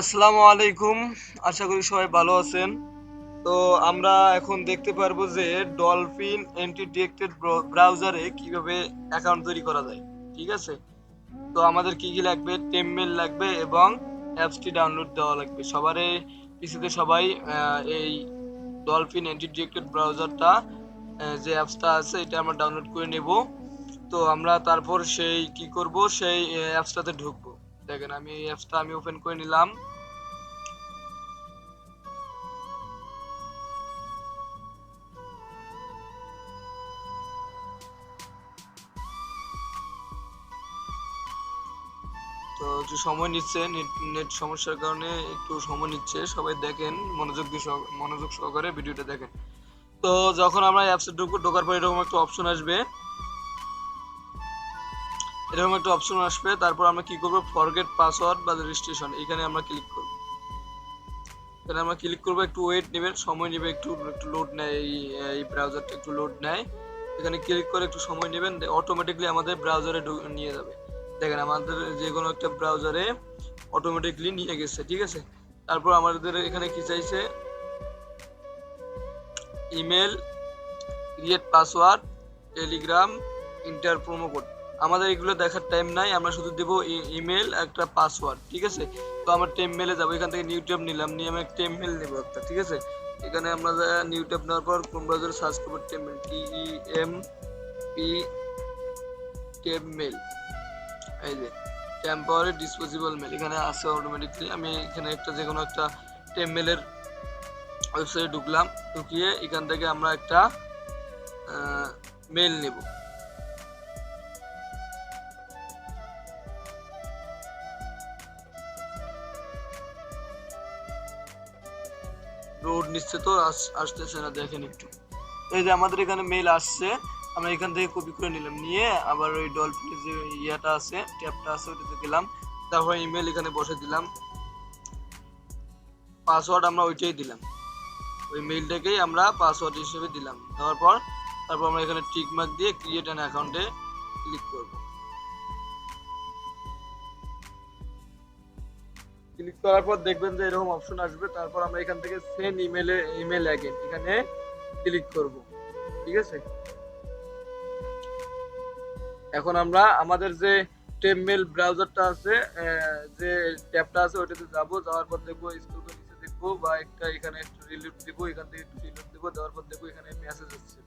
আসসালামু আলাইকুম। আশা করি সবাই ভালো আছেন। তো আমরা এখন দেখতে পারব যে ডলফিন এন্টি ডিরেক্টেড ব্রাউজারে কীভাবে অ্যাকাউন্ট তৈরি করা যায়। ঠিক আছে? তো আমাদের কি কি লাগবে? টেমমেল লাগবে এবং অ্যাপসটি ডাউনলোড দেওয়া লাগবে। সবারই পিসিতে সবাই এই ডলফিন এন্টি ডিরেক্টেড ব্রাউজারটা যে অ্যাপসটা আছে, এটা আমরা ডাউনলোড করে নেব। তো আমরা তারপর সেই কি করব? সেই অ্যাপসটাতে ঢুকবো। দেখেন আমি এই অ্যাপসটা আমি ওপেন করে নিলাম তো একটু সময় নিচ্ছে, নেট নেট সমস্যার কারণে একটু সময় নিচ্ছে। সবাই দেখেন, মনোযোগ দিয়ে মনোযোগ সহকারে ভিডিওটা দেখেন। তো যখন আমরা অ্যাপসে ঢুকবো, ঢোকার পর এরকম একটা অপশন আসবে। এরকম একটা অপশন আসবে। তারপর আমরা কি করব? ফরগেট পাসওয়ার্ড বা রেজিস্ট্রেশন এখানে আমরা ক্লিক করব। এখানে আমরা ক্লিক করব, একটু ওয়েট নেবেন, সময় নেবে, একটু একটু লোড নেয়, এই এই ব্রাউজারটা একটু লোড নেয়। এখানে ক্লিক করে একটু সময় নেবেন অটোমেটিকলি আমাদের ব্রাউজারে নিয়ে যাবে। দেখেন আমাদের যে কোনো একটা ব্রাউজারে অটোমেটিকলি নিয়ে গেছে, ঠিক আছে? তারপর আমাদের এখানে কি চাইছে? Email create password Telegram enter promo code আমাদের এগুলো দেখার টাইম নাই, আমরা শুধু দেবো ইমেল একটা পাসওয়ার্ড ঠিক আছে? তো আমরা টেম মেলে যাব, এখান থেকে নিউ ট্যাব নিলাম, নিয়ে আমি টেম মেল নেব একটা, ঠিক আছে? এখানে আমরা নিউ ট্যাব নেওয়ার পর ক্রোম ব্রাউজারে সার্চ করব temp mail T E M P temp mail এই যে টেম্পোরারি ডিসপোজেবল মেল এখানে আছে অটোমেটিকলি আমি এখানে একটা যে কোনো একটা টেম মেলের ওয়েবসাইটে ঢুকলাম, ঢুকিয়ে এখান থেকে আমরা একটা মেল নেব। রোড নিচ্ছে তো আসতেছে না, দেখেন একটু। এই যে আমাদের এখানে মেল আসছে, আমরা এখান থেকে কপি করে নিলাম। নিয়ে আবার ওই ডলফিনের যে ইয়াটা আছে ট্যাবটা আছে, ওটাতে দিলাম। তারপর ইমেল এখানে বসে দিলাম। পাসওয়ার্ড আমরা ওইটাই দিলাম। ওই মেইলটাকেই আমরা পাসওয়ার্ড হিসেবে দিলাম। দেওয়ার পর, তারপর আমরা এখানে টিক মার্ক দিয়ে ক্রিয়েট অ্যান অ্যাকাউন্টে ক্লিক করব। ক্লিক করার পর দেখবেন যে এরকম অপশন আসবে। তারপর আমরা এখান থেকে সেন্ড ইমেলে ইমেল অ্যাগেন এখানে ক্লিক করব। ঠিক আছে? এখন আমরা আমাদের যে টেমমেল ব্রাউজারটা আছে যে ট্যাবটা আছে ওইটাতে যাব। যাওয়ার পর দেখব স্কুল নিচে দেখব বা একটা এখানে একটু রিলিট দিব, এখান থেকে একটু রিলিট দিব। দেওয়ার পর দেখব এখানে মেসেজ আসছে।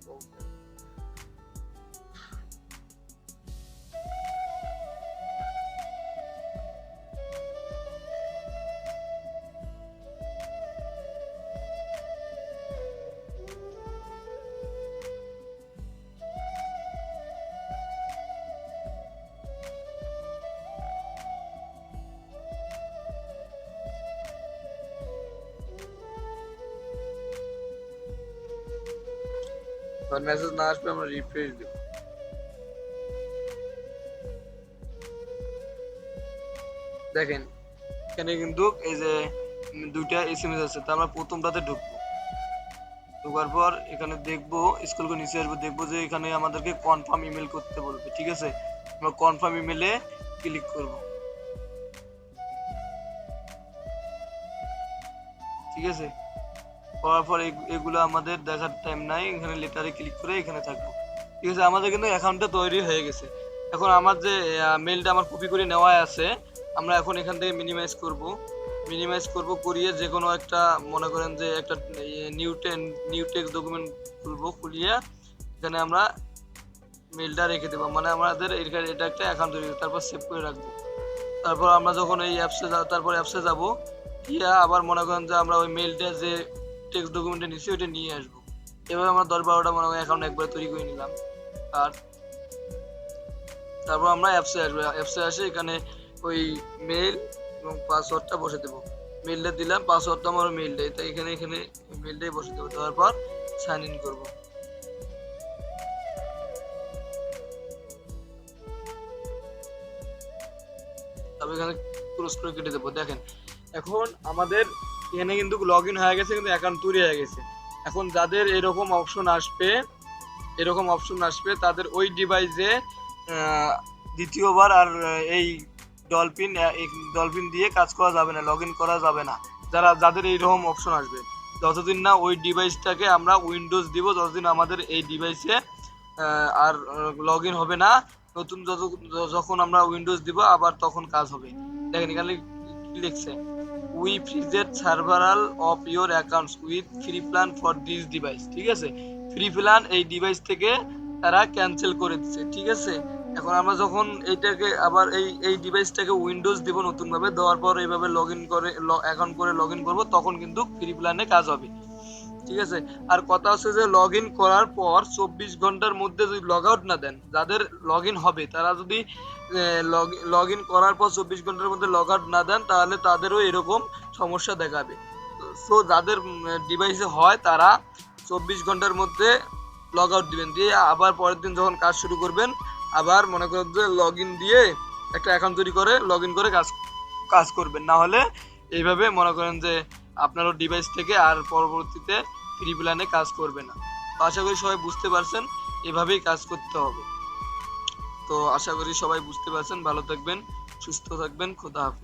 আর মেসেজ না আসবে আমরা রিফ্রেশ দেব দেখেন, এখানে কিন্তু এই যে দুইটা এসএমএস আছে তা আমরা প্রথমটাতে ঢুকবো। ঢোকার পর এখানে দেখব স্কুল করে নিচে আসব, দেখব যে এখানে আমাদেরকে কনফার্ম ইমেল করতে বলবে, ঠিক আছে? আমরা কনফার্ম ইমেলে ক্লিক করব। ঠিক আছে? করার পর এগ- এগুলো আমাদের দেখার টাইম নাই, এখানে লেটারে ক্লিক করে এখানে থাকব। ঠিক আছে, আমাদের কিন্তু অ্যাকাউন্টটা তৈরি হয়ে গেছে। এখন আমার যে মেলটা আমার কপি করে নেওয়া আছে, আমরা এখন এখান থেকে মিনিমাইজ করব। মিনিমাইজ করব, করিয়ে যে কোনো একটা, মনে করেন যে একটা নিউ নিউ টেক্সট ডকুমেন্ট খুলবো, খুলিয়ে এখানে আমরা মেলটা রেখে দেবো। মানে আমাদের এখানে এটা একটা অ্যাকাউন্ট তৈরি তারপর সেভ করে রাখব। তারপর আমরা যখন এই অ্যাপসে তারপর অ্যাপসে যাব, গিয়ে আবার মনে করেন যে আমরা ওই মেলটা যে টেক্সট ডকুমেন্টে নিচ্ছি ওইটা নিয়ে আসব। এভাবে আমরা দশ বারোটা মনে হয় অ্যাকাউন্ট একবার তৈরি করে নিলাম। আর তারপর আমরা অ্যাপসে আসব। অ্যাপসে আসে এখানে ওই মেল এবং পাসওয়ার্ডটা বসে দেবো। মেলটা দিলাম পাসওয়ার্ডটা আমার মেলটাই তাই এখানে এখানে মেলটাই বসে দেবো। দেওয়ার পর সাইন ইন করব। তারপর এখানে ক্রস করে কেটে দেবো। দেখেন, এখন আমাদের এখানে কিন্তু লগ ইন হয়ে গেছে, কিন্তু অ্যাকাউন্ট তৈরি হয়ে গেছে। এখন যাদের এরকম অপশন আসবে, এরকম অপশন আসবে, তাদের ওই ডিভাইসে দ্বিতীয়বার আর এই ডলফিন ডলফিন দিয়ে কাজ করা যাবে না লগ ইন করা যাবে না। যারা, যাদের এইরকম অপশন আসবে। যতদিন না ওই ডিভাইসটাকে আমরা উইন্ডোজ দিব যতদিন আমাদের এই ডিভাইসে আর লগ ইন হবে না। নতুন যত, যখন আমরা উইন্ডোজ দিব, আবার তখন কাজ হবে। দেখেন এখানে লিখছে? We freezed several of your accounts with free plan for this device, ঠিক আছে? ফ্রি প্ল্যান এই ডিভাইস থেকে তারা ক্যান্সেল করে দিচ্ছে ঠিক আছে? এখন আমরা যখন এইটাকে আবার এই এই ডিভাইসটাকে উইন্ডোজ দিব নতুনভাবে, দেওয়ার পর এইভাবে লগ ইন করে অ্যাকাউন্ট করে লগ ইন করব, তখন কিন্তু ফ্রি প্ল্যানে কাজ হবে। ঠিক আছে? আর কথা আছে যে লগ ইন করার পর চব্বিশ ঘণ্টার মধ্যে যদি লগ আউট না দেন, যাদের লগ ইন হবে, তারা যদি লগ ইন করার পর চব্বিশ ঘণ্টার মধ্যে লগ আউট না দেন, তাহলে তাদেরও এরকম সমস্যা দেখাবে। সো যাদের ডিভাইসে হয়, তারা চব্বিশ ঘণ্টার মধ্যে লগ আউট দিবেন। দিয়ে আবার পরের দিন যখন কাজ শুরু করবেন, আবার মনে করেন যে লগ ইন দিয়ে একটা অ্যাকাউন্ট তৈরি করে লগ ইন করে কাজ কাজ করবেন। না হলে এইভাবে মনে করেন যে আপনারও ডিভাইস থেকে আর পরবর্তীতে ফ্রি প্ল্যানে কাজ করবে না। তো আশা করি সবাই বুঝতে পারছেন, এভাবেই কাজ করতে হবে। তো আশা করি সবাই বুঝতে পারছেন, ভালো থাকবেন, সুস্থ থাকবেন, খোদা হাফিজ।